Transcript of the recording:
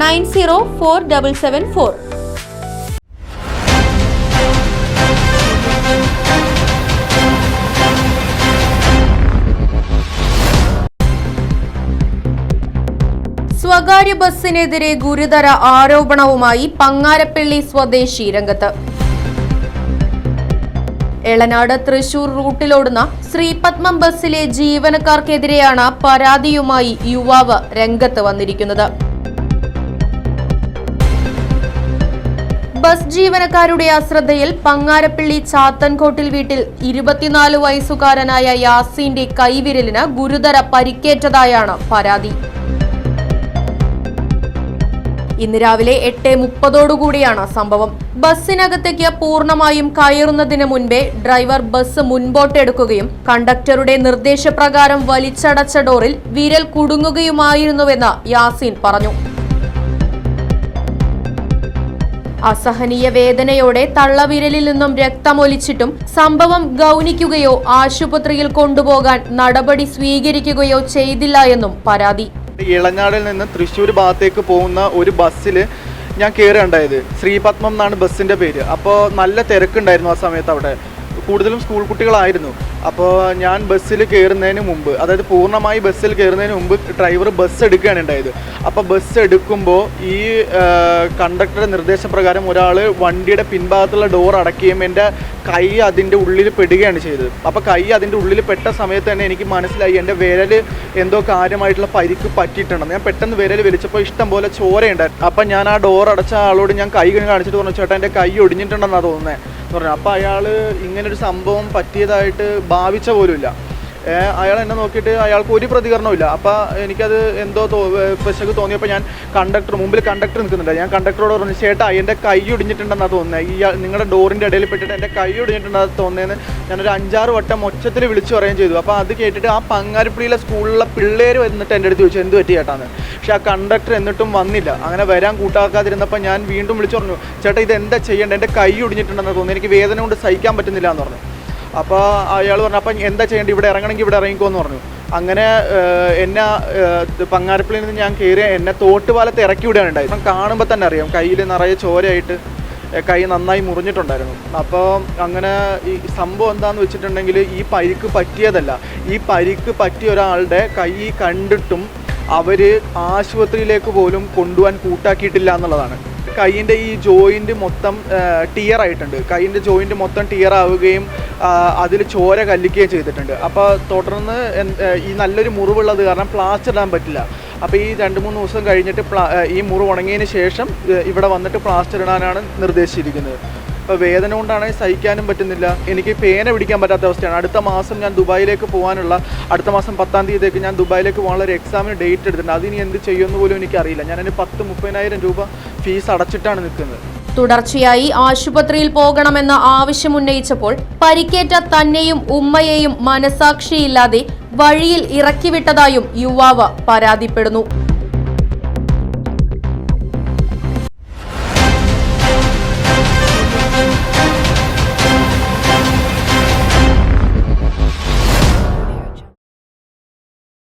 nine zero four double seven four. സ്വകാര്യ ബസ്സിനെതിരെ ഗുരുതര ആരോപണവുമായി പങ്ങാരപ്പള്ളി സ്വദേശി രംഗത്ത്. എളനാട് തൃശൂർ റൂട്ടിലോടുന്ന ശ്രീപത്മം ബസ്സിലെ ജീവനക്കാർക്കെതിരെയാണ് പരാതിയുമായി യുവാവ് രംഗത്ത് വന്നിരിക്കുന്നത്. ബസ് ജീവനക്കാരുടെ അശ്രദ്ധയിൽ പങ്ങാരപ്പള്ളി ചാത്തൻകോട്ടിൽ വീട്ടിൽ ഇരുപത്തിനാല് വയസ്സുകാരനായ യാസീന്റെ കൈവിരലിന് ഗുരുതര പരിക്കേറ്റതായാണ് പരാതി. ഇന്ന് രാവിലെ എട്ട് മുപ്പതോടുകൂടിയാണ് സംഭവം. ബസ്സിനകത്തേക്ക് പൂർണമായും കയറുന്നതിന് മുൻപേ ഡ്രൈവർ ബസ് മുൻപോട്ടെടുക്കുകയും കണ്ടക്ടറുടെ നിർദ്ദേശപ്രകാരം വലിച്ചടച്ച ഡോറിൽ വിരൽ കുടുങ്ങുകയുമായിരുന്നുവെന്ന് യാസീൻ പറഞ്ഞു. അസഹനീയ വേദനയോടെ തള്ളവിരലിൽ നിന്നും രക്തമൊലിച്ചിട്ടും സംഭവം ഗൗനിക്കുകയോ ആശുപത്രിയിൽ കൊണ്ടുപോകാൻ നടപടി സ്വീകരിക്കുകയോ ചെയ്തില്ല എന്നും പരാതി. ഇളഞ്ഞാടിൽ നിന്ന് തൃശ്ശൂർ ഭാഗത്തേക്ക് പോകുന്ന ഒരു ബസ്സിൽ ഞാൻ കയറുകയുണ്ടായത് ശ്രീപത്മം എന്നാണ് ബസ്സിന്റെ പേര്. അപ്പോൾ നല്ല തിരക്കുണ്ടായിരുന്നു ആ സമയത്ത് അവിടെ. കൂടുതലും സ്കൂൾ കുട്ടികളായിരുന്നു. അപ്പോൾ ഞാൻ ബസ്സിൽ കയറുന്നതിന് മുമ്പ് അതായത് പൂർണമായി ബസ്സിൽ കയറുന്നതിന് മുമ്പ് ഡ്രൈവർ ബസ് എടുക്കുകയാണ് ഉണ്ടായത്. അപ്പോൾ ബസ് എടുക്കുമ്പോൾ ഈ കണ്ടക്ടറുടെ നിർദ്ദേശപ്രകാരം ഒരാൾ വണ്ടിയുടെ പിൻഭാഗത്തുള്ള ഡോർ അടക്കുകയും എന്റെ കൈ അതിന്റെ ഉള്ളിൽ പെടുകയാണ് ചെയ്തത്. അപ്പോൾ കൈ അതിന്റെ ഉള്ളിൽ പെട്ട സമയത്ത് തന്നെ എനിക്ക് മനസ്സിലായി എന്റെ വിരൽ എന്തോ കാര്യമായിട്ടുള്ള പരിക്ക് പറ്റിയിട്ടുണ്ടെന്ന്. ഞാൻ പെട്ടെന്ന് വിരൽ വലിച്ചപ്പോൾ ഇഷ്ടം പോലെ ചോരയുണ്ടായിരുന്നു അപ്പം ഞാൻ ആ ഡോർ അടച്ച ആളോട് ഞാൻ കൈ കാണിച്ചിട്ട് പറഞ്ഞു ചേട്ടാ എന്റെ കൈ ഒടിഞ്ഞിട്ടുണ്ടെന്നാണ് തോന്നുന്നത് പറഞ്ഞു. അപ്പോൾ അയാൾ ഇങ്ങനൊരു സംഭവം പറ്റിയതായിട്ട് ഭാവിച്ച പോലുമില്ല. അയാൾ എന്നെ നോക്കിയിട്ട് അയാൾക്ക് ഒരു പ്രതികരണമില്ല അപ്പോൾ എനിക്കത് എന്തോ തോ തോന്നിയപ്പോൾ ഞാൻ കണ്ടക്ടർ മുമ്പിൽ കണ്ടക്ടർ നിൽക്കുന്നുണ്ട്. ഞാൻ കണ്ടക്ടറോട് പറഞ്ഞു ചേട്ടാ എന്റെ കൈ ഒടിഞ്ഞിട്ടുണ്ടെന്നാണ് തോന്നുന്നത് ഈ നിങ്ങളുടെ ഡോറിന്റെ ഇടയിൽ പെട്ടിട്ട് എന്റെ കൈ ഒടിഞ്ഞിട്ടുണ്ടെന്ന് തോന്നിയെന്ന് ഞാനൊരു അഞ്ചാറ് വട്ടം മൊച്ചത്തിൽ വിളിച്ചു പറയുകയും ചെയ്തു. അപ്പോൾ അത് കേട്ടിട്ട് ആ പങ്ങാരിപ്പുഴയിലെ സ്കൂളിലെ പിള്ളേർ വന്നിട്ട് എന്റെ അടുത്ത് ചോദിച്ചു എന്ത് പറ്റി ചേട്ടാന്ന്? പക്ഷേ ആ കണ്ടക്ടർ എന്നിട്ടും വന്നില്ല. അങ്ങനെ വരാൻ കൂട്ടാക്കാതിരുന്നപ്പോൾ ഞാൻ വീണ്ടും വിളിച്ചു പറഞ്ഞു ചേട്ടാ ഇത് എന്താ ചെയ്യേണ്ടത് എന്റെ കൈ ഒടിഞ്ഞിട്ടുണ്ടെന്ന് തോന്നുന്നു. എനിക്ക് വേദന കൊണ്ട് സഹിക്കാൻ പറ്റുന്നില്ല എന്ന് പറഞ്ഞു. അപ്പോൾ അയാൾ പറഞ്ഞു അപ്പം എന്താ ചെയ്യേണ്ടത്? ഇവിടെ ഇറങ്ങണമെങ്കിൽ ഇവിടെ ഇറങ്ങിക്കോ എന്ന് പറഞ്ഞു. അങ്ങനെ എന്നെ പങ്ങാരപ്പള്ളിയിൽ നിന്ന് ഞാൻ കയറി എന്നെ തോട്ടുപാലത്ത് ഇറക്കി വിടുകയാണ് ഉണ്ടായത്. അപ്പം കാണുമ്പോൾ തന്നെ അറിയാം കയ്യിൽ നിറയെ ചോരയായിട്ട് കൈ നന്നായി മുറിഞ്ഞിട്ടുണ്ടായിരുന്നു. അപ്പോൾ അങ്ങനെ ഈ സംഭവം എന്താണെന്ന് വെച്ചിട്ടുണ്ടെങ്കിൽ ഈ പരിക്ക് പറ്റിയതല്ല. ഈ പരിക്ക് പറ്റിയ ഒരാളുടെ കൈ കണ്ടിട്ടും അവർ ആശുപത്രിയിലേക്ക് പോലും കൊണ്ടുപോകാൻ കൂട്ടാക്കിയിട്ടില്ല എന്നുള്ളതാണ്. കൈയിന്റെ ഈ ജോയിന്റ് മൊത്തം ടിയർ ആയിട്ടുണ്ട്. കൈയിന്റെ ജോയിന്റ് മൊത്തം ടിയർ ആവുകയും അതിൽ ചോര കല്ലിക്കുകയും ചെയ്തിട്ടുണ്ട്. അപ്പോൾ തുടർന്ന് ഈ നല്ലൊരു മുറിവുള്ളത് കാരണം പ്ലാസ്റ്റർ ഇടാൻ പറ്റില്ല. അപ്പോൾ ഈ രണ്ട് മൂന്ന് ദിവസം കഴിഞ്ഞിട്ട് ഈ മുറിവ് ഉണങ്ങിയതിന് ശേഷം ഇവിടെ വന്നിട്ട് പ്ലാസ്റ്റർ ഇടാനാണ് നിർദ്ദേശിച്ചിരിക്കുന്നത്. വേദന കൊണ്ടാണെങ്കിൽ സഹിക്കാനും പറ്റുന്നില്ല. എനിക്ക് പേന പിടിക്കാൻ പറ്റാത്ത അവസ്ഥയാണ്. അടുത്ത മാസം ഞാൻ ദുബായിലേക്ക് പോകാനുള്ള അടുത്ത മാസം പത്താം തീയതിക്ക് ഞാൻ ദുബായിലേക്ക് പോകാനുള്ള ഒരു എക്സാമിന് ഡേറ്റ് എടുത്തിട്ടുണ്ട്. അതിനി എന്ത് ചെയ്യുമെന്ന് പോലും എനിക്കറിയില്ല. ഞാൻ അതിന് പത്ത് മുപ്പതിനായിരം രൂപ ഫീസ് അടച്ചിട്ടാണ് നിൽക്കുന്നത്. തുടർച്ചയായി ആശുപത്രിയിൽ പോകണമെന്ന ആവശ്യമുന്നയിച്ചപ്പോൾ പരിക്കേറ്റ തന്നെയും ഉമ്മയെയും മനസാക്ഷിയില്ലാതെ വഴിയിൽ ഇറക്കിവിട്ടതായും യുവാവ് പരാതിപ്പെടുന്നു.